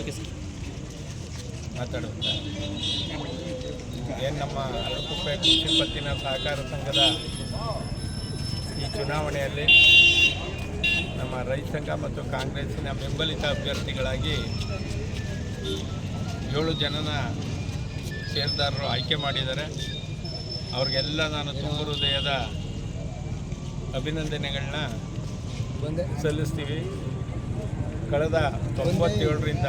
Okay sir ಮಾತಾಡುತ್ತೆ ಏನು ನಮ್ಮ ಅರಕುಪ್ಪೆ ಕೃಷಿ ಸಹಕಾರ ಸಂಘದ ಈ ಚುನಾವಣೆಯಲ್ಲಿ ನಮ್ಮ ರೈತ ಸಂಘ ಮತ್ತು ಕಾಂಗ್ರೆಸ್ಸಿನ ಬೆಂಬಲಿತ ಅಭ್ಯರ್ಥಿಗಳಾಗಿ ಏಳು ಜನನ ಷೇರ್ದಾರರು ಆಯ್ಕೆ ಮಾಡಿದ್ದಾರೆ. ಅವ್ರಿಗೆಲ್ಲ ನಾನು ತುಂಬ ಹೃದಯದ ಅಭಿನಂದನೆಗಳನ್ನ ಸಲ್ಲಿಸ್ತೀವಿ. ಕಳೆದ ತೊಂಬತ್ತೇಳರಿಂದ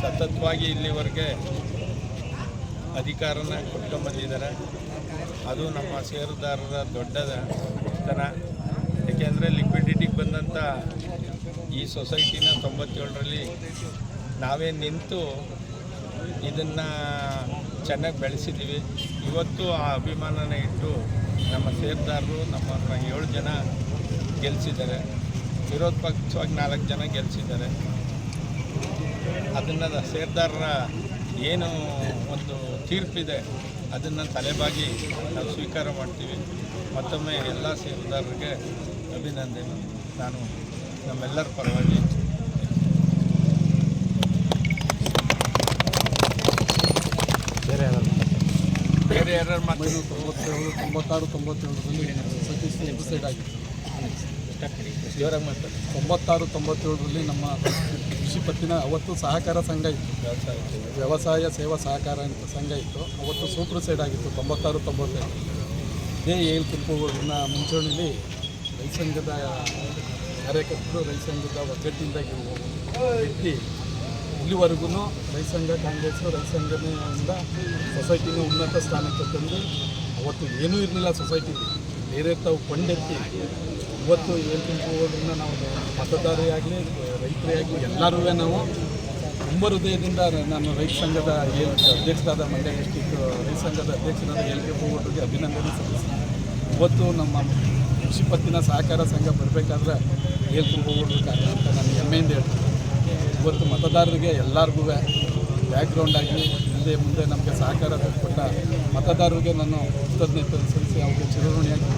ಸತತವಾಗಿ ಇಲ್ಲಿವರೆಗೆ ಅಧಿಕಾರನ ಕೊಟ್ಕೊಂಡ್ಬಂದಿದ್ದಾರೆ ಅದು ನಮ್ಮ ಷೇರುದಾರರ ಸ್ಥಾನ ಏಕೆಂದರೆ ಲಿಕ್ವಿಡಿಟಿಗೆ ಬಂದಂಥ ಈ ಸೊಸೈಟಿನ ತೊಂಬತ್ತೇಳರಲ್ಲಿ ನಾವೇ ನಿಂತು ಇದನ್ನು ಚೆನ್ನಾಗಿ ಬೆಳೆಸಿದ್ದೀವಿ. ಇವತ್ತು ಆ ಅಭಿಮಾನನ ಇಟ್ಟು ನಮ್ಮ ಸೇರ್ದಾರರು ನಮ್ಮ ಏಳು ಜನ ಗೆಲ್ಲಿಸಿದ್ದಾರೆ ವಿರೋಧ ಪಕ್ಷವಾಗಿ ನಾಲ್ಕು ಜನ ಗೆಲ್ಲಿಸಿದ್ದಾರೆ ಅದನ್ನು ಸೇರ್ದಾರರ ಏನು ಒಂದು ತೀರ್ಪಿದೆ ಅದನ್ನು ತಲೆಬಾಗಿ ನಾವು ಸ್ವೀಕಾರ ಮಾಡ್ತೀವಿ. ಮತ್ತೊಮ್ಮೆ ಎಲ್ಲ ಸೇರ್ದಾರರಿಗೆ ಅಭಿನಂದನೆ. ನಾನು ನಮ್ಮೆಲ್ಲರ ಪರವಾಗಿ ಬೇರೆ ಯಾರು? ಬೇರೆ ಯಾರು ಮಾತು ತೊಂಬತ್ತೇಳು ತೊಂಬತ್ತಾರು ತೊಂಬತ್ತೇಳರಲ್ಲಿ ಸತೀಶ್ ಎಪಿಸೈಡ್ ಆಗಿತ್ತು ಜೋರಾಗಿ ತೊಂಬತ್ತಾರು ತೊಂಬತ್ತೇಳರಲ್ಲಿ ನಮ್ಮ ಕೃಷಿ ಪತ್ತಿನ ಅವತ್ತು ಸಹಕಾರ ಸಂಘ ಇತ್ತು. ವ್ಯವಸಾಯ ಸೇವಾ ಸಹಕಾರ ಅಂತ ಸಂಘ ಇತ್ತು. ಅವತ್ತು ಸೂಪರ್ ಸೈಡ್ ಆಗಿತ್ತು ತೊಂಬತ್ತಾರು ತೊಂಬತ್ತೇಳು. ಇದೇ ಏಳು ಕೆಂಪುಗಳನ್ನ ಮುಂಚೂಣಿಲಿ ರೈತ ಸಂಘದ ಕಾರ್ಯಕರ್ತರು ರೈತ ಸಂಘದ ಒಗ್ಗಟ್ಟಿಂದ ವ್ಯಕ್ತಿ ಇಲ್ಲಿವರೆಗೂ ರೈತ ಸಂಘ ಕಾಂಗ್ರೆಸ್ಸು ರೈತ ಸಂಘದಿಂದ ಸೊಸೈಟಿನ ಉನ್ನತ ಸ್ಥಾನಕ್ಕೆ ತಂದು ಅವತ್ತು ಏನೂ ಇರಲಿಲ್ಲ ಸೊಸೈಟಿ ಬೇರೆ ತಾವು ಕೊಂಡೆತ್ತಿ ಇವತ್ತು ಏಳು ಕೆಂಪುಗಳನ್ನ ನಾವು ಮತದಾರರಾಗಲಿ ರೈತರೇ ಆಗಲಿ ಎಲ್ಲರೂ ನಾವು ತುಂಬ ಹೃದಯದಿಂದ ನಾನು ರೈತ ಸಂಘದ ಅಧ್ಯಕ್ಷರಾದ ಮಂಡ್ಯ ಡಿಸ್ಟಿಕ್ ರೈತ ಸಂಘದ ಅಧ್ಯಕ್ಷರಾದ ಎಲ್ ಕೆ ಹೋಗೋರಿಗೆ ಅಭಿನಂದನೆ ಸಲ್ಲಿಸ್ತೀನಿ. ಇವತ್ತು ನಮ್ಮ ಕೃಷಿ ಪತ್ತಿನ ಸಹಕಾರ ಸಂಘ ಬರಬೇಕಾದ್ರೆ ಏಳು ಕಾರ್ಯ ಅಂತ ನಾನು ಹೆಮ್ಮೆಯಿಂದ ಹೇಳ್ತೀನಿ. ಇವತ್ತು ಮತದಾರರಿಗೆ ಎಲ್ಲರಿಗೂ ಬ್ಯಾಕ್ಗ್ರೌಂಡ್ ಆಗಿ ಹಿಂದೆ ಮುಂದೆ ನಮಗೆ ಸಹಕಾರ ಕೊಟ್ಟ ಮತದಾರರಿಗೆ ನಾನು ಕೃತಜ್ಞತೆ ಸಲ್ಲಿಸಿ ಅವರಿಗೆ ಚಿರಋಣಿಯಾಗಿ